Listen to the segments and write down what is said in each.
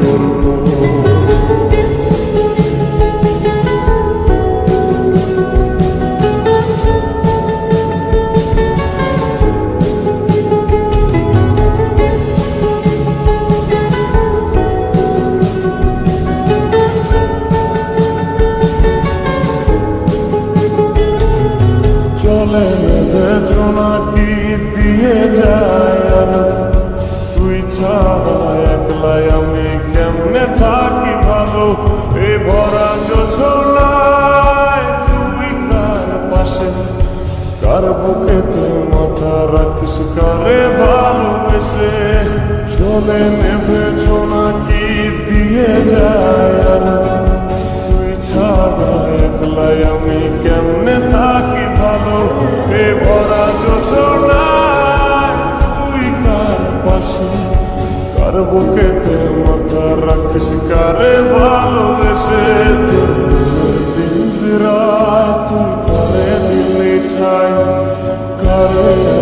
তোর খোঁজ চলে নেবে জোনাকি দিয়ে যায় কেমনে থাকি ভালো, এ ভরা যোছনায় তুই কার পাশে? কার বুকেতে মাথা রাখিস, কারে ভালোবেসে? চলে নেবে জোনাকি দিয়ে যায় তুই ছাড়া একলাই আমি কেমনে কার বুকেতে মাথা রাখিস কারে ভালোবেসে তোর মনের পিঞ্জিরায় তুই কারে দিলি ঠাই কারে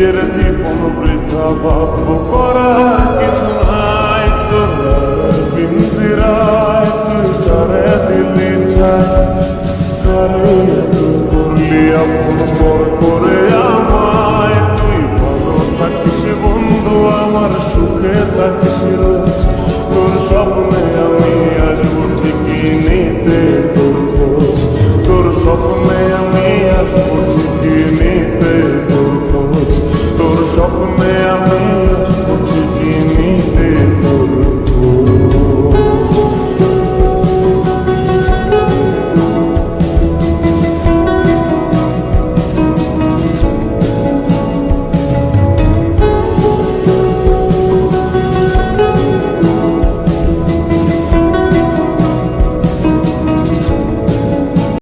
নিজের জীবন বৃদ্ধা বাপ করা কিছু আসব